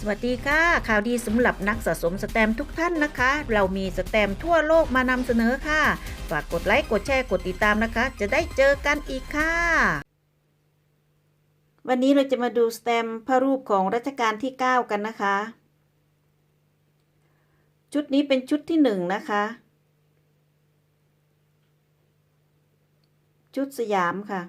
สวัสดีค่ะ ข่าวดีสำหรับนักสะสมสแตมทุกท่านนะคะ เรามีสแตมทั่วโลกมานำเสนอค่ะ ฝากกดไลค์ กดแชร์ กดติดตามนะคะ จะได้เจอกันอีกค่ะ วันนี้เราจะมาดูสแตมพระรูปของรัชกาลที่ 9 กันนะคะ ชุดนี้เป็นชุดที่ 1 นะคะ ชุดสยามค่ะ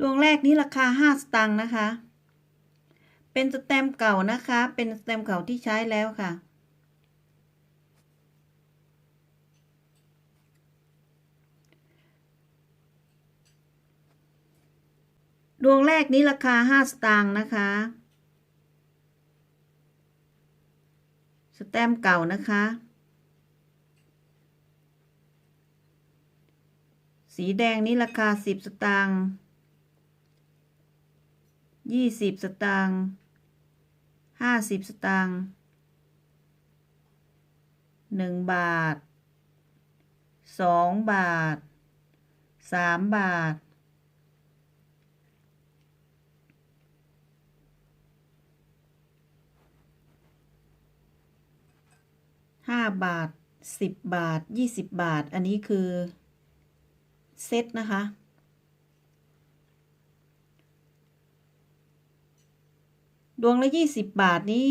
ดวงแรกนี้ราคา 5 สตางค์นะคะ เป็นสแตมป์เก่านะคะ เป็นสแตมป์เก่าที่ใช้แล้วค่ะ ดวงแรกนี้ราคา 5 สตางค์นะคะ สแตมป์เก่านะคะ สีแดงนี้ราคา 10 สตางค์ ยี่สิบสตางค์ห้าสิบสตางค์หนึ่งบาทสองบาทสามบาทห้าบาทสิบบาทยี่สิบบาท อันนี้คือ เซตนะคะ ดวงละยี่สิบบาทนี้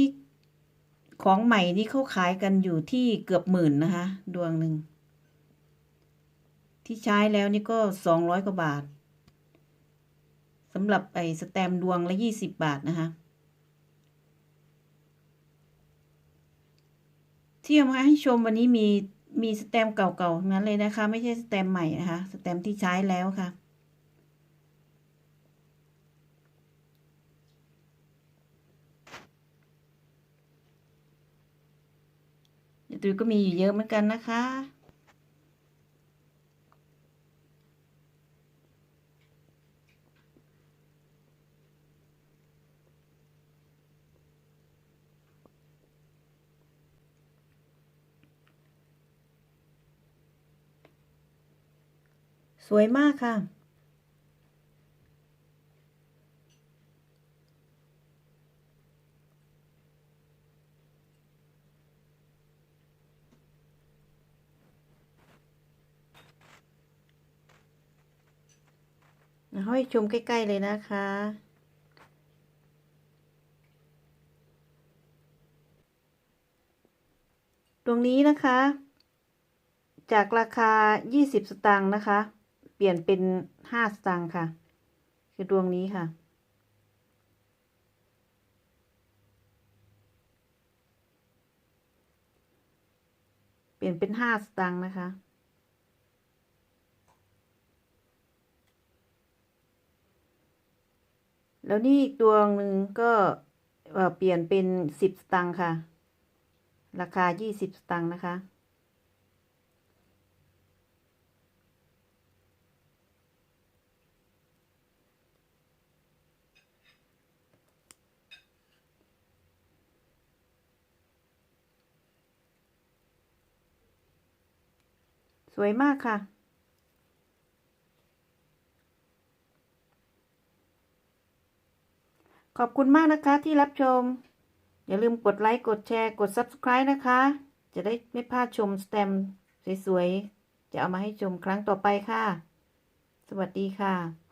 ของใหม่นี่เขาขายกันอยู่ที่เกือบหมื่นนะคะ ดวงหนึ่ง ที่ใช้แล้วนี่ก็สองร้อยกว่าบาทสำหรับไอ้สแตมดวงละยี่สิบบาทนะคะที่เอามาให้ชมวันนี้มีมีสแตมเก่าๆทั้งนั้นเลยนะคะ ไม่ใช่สแตมใหม่นะคะสแตมที่ใช้แล้วค่ะ ยาย ตุ้ยก็มีอยู่เยอะเหมือนกันนะคะ สวยมากค่ะ ให้ชมใกล้ ๆ เลยนะคะ ตรงนี้นะคะ จากราคา 20 สตางค์นะคะ เปลี่ยนเป็น 5 สตางค์ค่ะ คือดวงนี้ค่ะ เปลี่ยนเป็น 5 สตางค์นะคะ แล้วนี่อีกตัวหนึ่งก็เปลี่ยนเป็นสิบสตังค์ค่ะ ราคายี่สิบสตังค์นะคะ สวยมากค่ะ ขอบคุณมากนะคะที่รับชม อย่าลืมกดไลค์ กดแชร์ กด Subscribe นะคะ จะได้ไม่พลาดชมสแตมสวยๆ จะเอามาให้ชมครั้งต่อไปค่ะ สวัสดีค่ะ